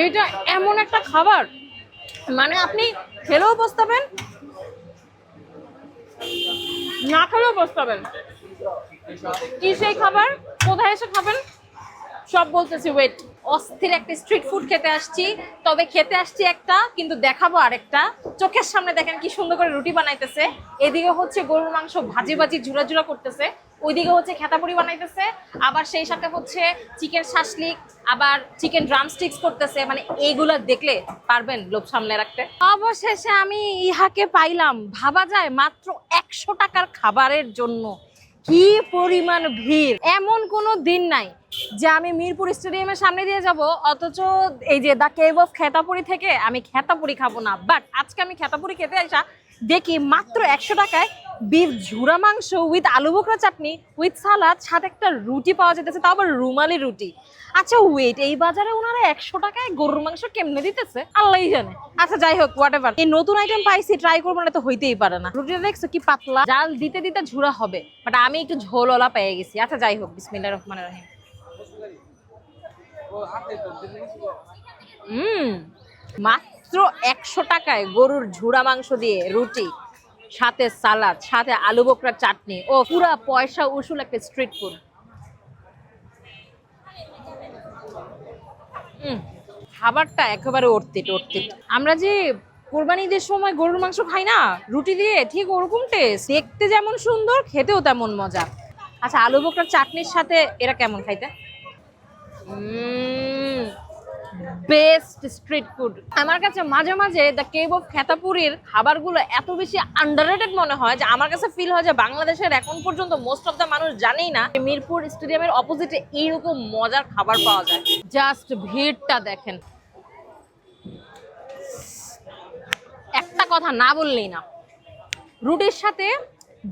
এইটা এমন একটা খাবার। মানে আপনি খেলেও বসতাবেন না খেলেও বসতাবেন কি সেই খাবার? কোথায় এসে খাবেন? সব বলতেছি ওয়েট অস্থির একটা স্ট্রিট ফুড খেতে আসছি। তবে খেতে আসছি একটা, কিন্তু দেখাবো আরেকটা। চোখের সামনে দেখেন কি সুন্দর করে রুটি বানাইতেছে। এদিকে হচ্ছে গরুর মাংস ভাজি ভাজি ঝুরা ঝুরা করতেছে। ওইদিকে হচ্ছে খেতাপুরি বানাইতেছে। আবার সেই সাথে হচ্ছে চিকেন শাসলিক, আবার চিকেন ড্রামস্টিক্স করতেছে। মানে এইগুলা দেখলে পারবেন লোভ সামলে রাখতে। অবশেষে আমি ইহাকে পাইলাম। ভাবা যায় মাত্র একশো টাকার খাবারের জন্য। কি পরিমাণ ভিড়? এমন কোনো দিন নাই যে আমি মিরপুর স্টেডিয়ামের সামনে দিয়ে যাব, অথচ এই যে দা কেভ অফ খেতাপুরি থেকে আমি খেতাপুরি খাব না। বাট আজকে আমি খেতাপুরি খেতে আসা, দেখি মাত্র একশো টাকায় বিফ, ঝুরা মাংস উইথ আলু বোকরা চাটনি উইথ সালাদ সাথে একটা রুটি পাওয়া যেতেছে, তাও আবার রুমালি রুটি। আচ্ছা ওয়েট এই বাজারে ওনারা একশো টাকায় গরুর মাংস কেমনে দিতেছে? আল্লাহ জানে। আচ্ছা যাই হোক হোয়াট এভার এই নতুন আইটেম পাইছি ট্রাই করব না তো হইতেই পারে না। রুটিটা দেখছ কি পাতলা? জাল দিতে দিতে ঝুরা হবে বাট আমি একটু ঝোলওয়ালা পেয়ে গেছি। আচ্ছা যাই হোক বিসমিল্লাহ রহমান রহিম। হুম মাত্র একশো টাকায় গরুর ঝুড়া মাংস দিয়ে রুটি। সাথে সালাদ, সাথে আলু বোকরার চাটনি। ও, পুরা পয়সা উসুল একটা স্ট্রিট ফুড খাবারটা একেবারে অর্থিত অর্থিত। আমরা যে কোরবানি ঈদের সময় গরুর মাংস খাই না, রুটি দিয়ে, ঠিক ওরকম টেস্ট দেখতে যেমন সুন্দর, খেতেও তেমন মজা। আচ্ছা আলু বোকরার চাটনির সাথে এরা কেমন খাইতে? বেস্ট স্ট্রিট ফুড আমার কাছে মাঝে মাঝে দ্য কেব অফ খেতাপুরীর খাবারগুলো এত বেশি আন্ডাররেটেড মনে হয় যে আমার কাছে ফিল হয় যে বাংলাদেশের এখন পর্যন্ত মোস্ট অফ দ্য মানুষ জানেই না মিরপুর স্টেডিয়ামের অপোজিটে এইরকম মজার খাবার পাওয়া যায়। জাস্ট ভিড়টা দেখেন। একটা কথা না বললেই না। রুটির সাথে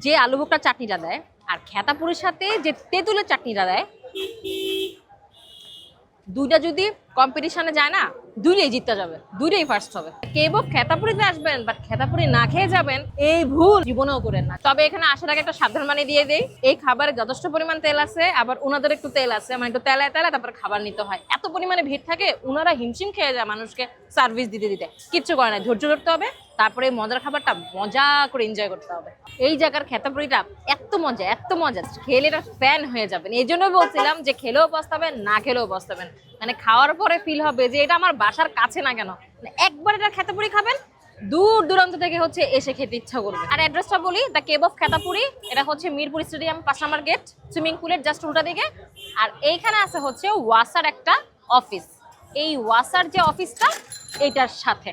যে আলু বোকরা চাটনিটা দেয় আর খেতাপুরির সাথে যে তেঁতুলের চাটনিটা দেয় দুইটা যদি কম্পিটিশনে যায় না, দুইটাই জিততে যাবে, দুইটাই ফার্স্ট হবে। কেব খেতাপুরিতে আসবেন বাট খেতাপুরি না খেয়ে যাবেন, এই ভুল জীবনেও করেন না। তবে এখানে আসার আগে একটা সাবধান মানে দিয়ে দেই, এই খাবারে যথেষ্ট পরিমাণ তেল আছে, আবার উনাদের একটু তেল আছে মানে একটু তেলায় তেলায় তারপর খাবার নিতে হয়। এত পরিমাণে ভিড় থাকে, উনারা হিমশিম খেয়ে যায় মানুষকে সার্ভিস দিতে দিতে। কিচ্ছু করে না, ধৈর্য ধরতে হবে তারপরে মজার খাবারটা মজা করে এনজয় করতে হবে। এই জায়গার খেতাপুরিটা এত মজা এত মজা। খেলে এটা ফ্যান হয়ে যাবেন। এই জন্য বলছিলাম যে খেলেও বসতাবেন না খেলেও বসতাবেন মানে খাওয়ার পরে ফিল হবে যে এটা আমার বাসার কাছে না কেন? মানে একবার এটা খেতাপুরি খাবেন, দূর দূরান্ত থেকে হচ্ছে এসে খেতে ইচ্ছা করবে। আর অ্যাড্রেসটা বলি দ্য কেব অফ খেতাপুরি এটা হচ্ছে মিরপুর স্টেডিয়াম পাঁচ নাম্বার গেট সুইমিং পুলের জাস্ট উল্টা দিকে। আর এইখানে আছে হচ্ছে ওয়াসার একটা অফিস এই ওয়াসার যে অফিসটা এইটার সাথে।